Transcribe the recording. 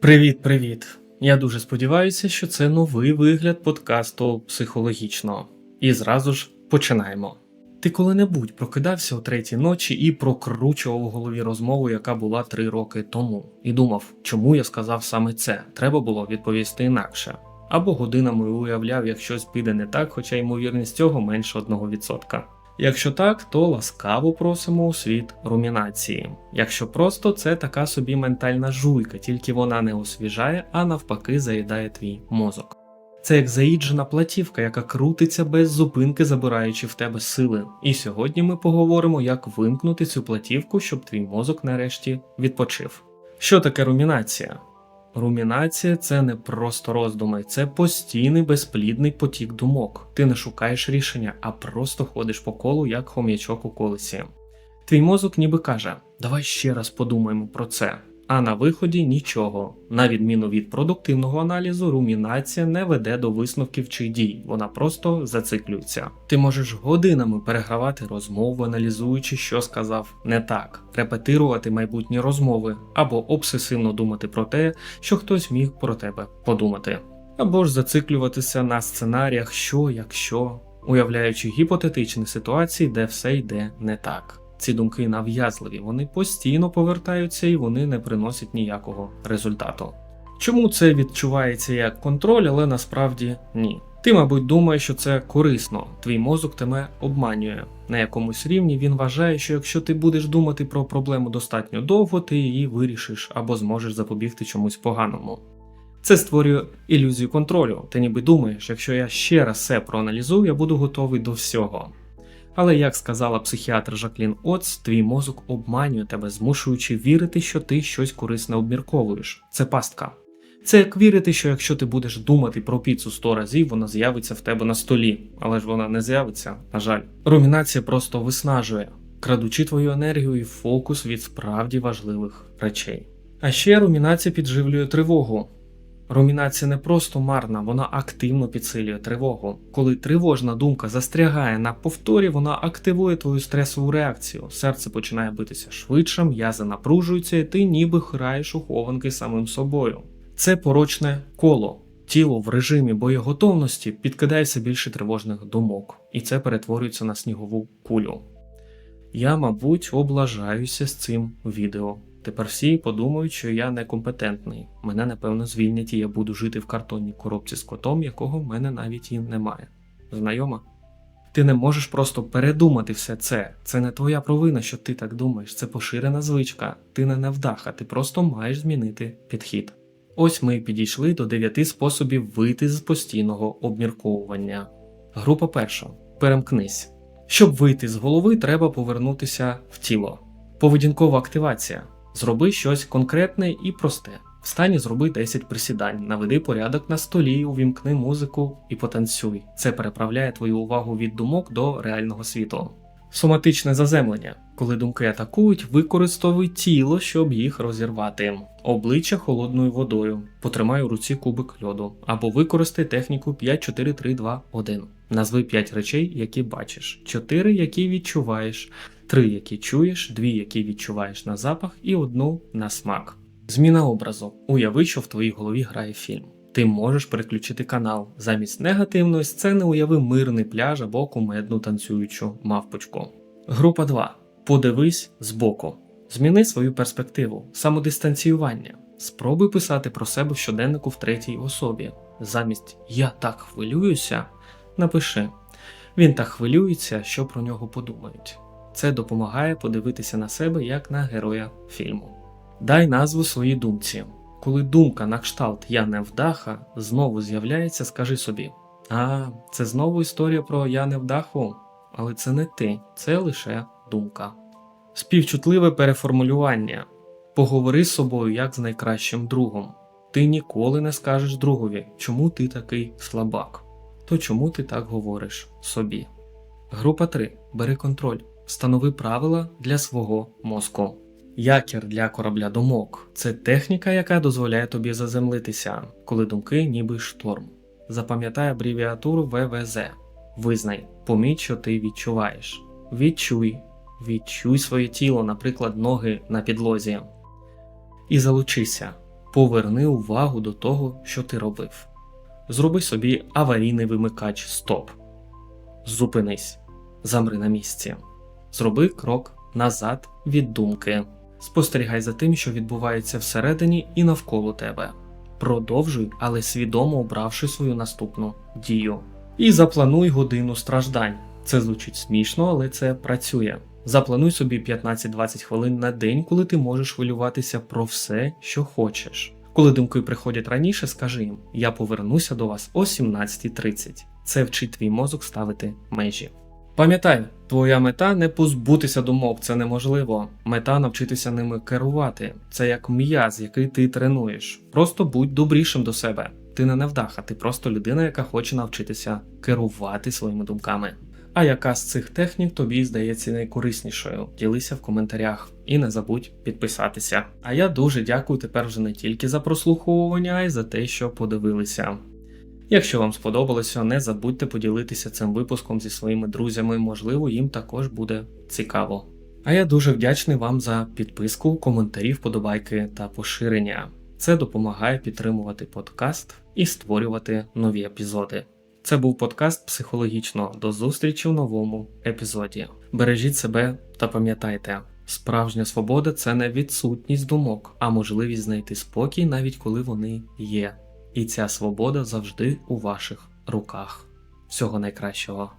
Привіт-привіт! Я дуже сподіваюся, що це новий вигляд подкасту психологічного. І зразу ж починаємо. Ти коли-небудь прокидався о третій ночі і прокручував у голові розмову, яка була три роки тому, і думав, чому я сказав саме це, треба було відповісти інакше. Або годинами уявляв, як щось піде не так, хоча ймовірність цього менше 1%. Якщо так, то ласкаво просимо у світ румінації. Якщо просто це така собі ментальна жуйка, тільки вона не освіжає, а навпаки заїдає твій мозок. Це як заїджена платівка, яка крутиться без зупинки, забираючи в тебе сили. І сьогодні ми поговоримо, як вимкнути цю платівку, щоб твій мозок нарешті відпочив. Що таке румінація? Румінація це не просто роздуми, це постійний безплідний потік думок. Ти не шукаєш рішення, а просто ходиш по колу, як хом'ячок у колесі. Твій мозок ніби каже: давай ще раз подумаємо про це. А на виході нічого. На відміну від продуктивного аналізу, румінація не веде до висновків чи дій, вона просто зациклюється. Ти можеш годинами перегравати розмову, аналізуючи, що сказав не так, репетирувати майбутні розмови, або обсесивно думати про те, що хтось міг про тебе подумати, або ж зациклюватися на сценаріях, що якщо, уявляючи гіпотетичні ситуації, де все йде не так. Ці думки нав'язливі, вони постійно повертаються і вони не приносять ніякого результату. Чому це відчувається як контроль, але насправді ні. Ти, мабуть, думаєш, що це корисно, твій мозок тебе обманює. На якомусь рівні він вважає, що якщо ти будеш думати про проблему достатньо довго, ти її вирішиш або зможеш запобігти чомусь поганому. Це створює ілюзію контролю. Ти ніби думаєш, якщо я ще раз все проаналізую, я буду готовий до всього. Але, як сказала психіатр Жаклін Оц, твій мозок обманює тебе, змушуючи вірити, що ти щось корисне обмірковуєш. Це пастка. Це як вірити, що якщо ти будеш думати про піцу 100 разів, вона з'явиться в тебе на столі, але ж вона не з'явиться, на жаль. Румінація просто виснажує, крадучи твою енергію і фокус від справді важливих речей. А ще румінація підживлює тривогу. Румінація не просто марна, вона активно підсилює тривогу. Коли тривожна думка застрягає на повторі, вона активує твою стресову реакцію. Серце починає битися швидше, м'язи напружуються, і ти ніби граєш у хованки самим собою. Це порочне коло. Тіло в режимі боєготовності підкидає все більше тривожних думок, і це перетворюється на снігову кулю. Я, мабуть, облажаюся з цим відео. Тепер всі подумають, що я некомпетентний. Мене напевно звільнять і я буду жити в картонній коробці з котом, якого в мене навіть і немає. Знайома? Ти не можеш просто передумати все це. Це не твоя провина, що ти так думаєш. Це поширена звичка. Ти не невдаха, ти просто маєш змінити підхід. Ось ми підійшли до дев'яти способів вийти з постійного обмірковування. Група перша. Перемкнись. Щоб вийти з голови, треба повернутися в тіло. Поведінкова активація. Зроби щось конкретне і просте. Встань і зроби 10 присідань, наведи порядок на столі, увімкни музику і потанцюй. Це переправляє твою увагу від думок до реального світу. Соматичне заземлення. Коли думки атакують, використовуй тіло, щоб їх розірвати. Обличчя холодною водою. Потримай у руці кубик льоду. Або використай техніку 5, 4, 3, 2, 1. Назви 5 речей, які бачиш, 4, які відчуваєш, 3, які чуєш, 2, які відчуваєш на запах, і одну на смак. Зміна образу. Уяви, що в твоїй голові грає фільм. Ти можеш переключити канал. Замість негативної сцени уяви мирний пляж або кумедну танцюючу мавпочку. Група 2. Подивись збоку. Зміни свою перспективу, самодистанціювання. Спробуй писати про себе в щоденнику в третій особі. Замість Я так хвилююся, напиши Він так хвилюється, що про нього подумають. Це допомагає подивитися на себе як на героя фільму. Дай назву своїй думці. Коли думка на кшталт Я не вдаха знову з'являється, скажи собі: А, це знову історія про Я не вдаху, але це не ти, це лише думка. Співчутливе переформулювання. Поговори з собою як з найкращим другом. Ти ніколи не скажеш другові, чому ти такий слабак. То чому ти так говориш собі? Група 3. Бери контроль. Встанови правила для свого мозку. Якір для корабля думок це техніка, яка дозволяє тобі заземлитися, коли думки ніби шторм. Запам'ятай абревіатуру ВВЗ. Визнай, поміть, що ти відчуваєш. Відчуй, відчуй своє тіло, наприклад, ноги на підлозі. І залучися. поверни увагу до того, що ти робив. Зроби собі аварійний вимикач стоп. Зупинись, замри на місці. Зроби крок назад від думки. Спостерігай за тим, що відбувається всередині і навколо тебе. Продовжуй, але свідомо обравши свою наступну дію. І заплануй годину страждань. Це звучить смішно, але це працює. Заплануй собі 15-20 хвилин на день, коли ти можеш хвилюватися про все, що хочеш. Коли думки приходять раніше, скажи їм: я повернуся до вас о 17.30. Це вчить твій мозок ставити межі. Пам'ятай, твоя мета не позбутися думок, це неможливо. Мета навчитися ними керувати. Це як м'яз, який ти тренуєш. Просто будь добрішим до себе. Ти не невдаха, ти просто людина, яка хоче навчитися керувати своїми думками. А яка з цих технік тобі здається найкориснішою? Ділися в коментарях і не забудь підписатися. А я дуже дякую тепер вже не тільки за прослуховування, а й за те, що подивилися. Якщо вам сподобалося, не забудьте поділитися цим випуском зі своїми друзями, можливо, їм також буде цікаво. А я дуже вдячний вам за підписку, коментарі, вподобайки та поширення. Це допомагає підтримувати подкаст і створювати нові епізоди. Це був подкаст психологічно. До зустрічі в новому епізоді. Бережіть себе та пам'ятайте, справжня свобода це не відсутність думок, а можливість знайти спокій, навіть коли вони є. І ця свобода завжди у ваших руках. Всього найкращого.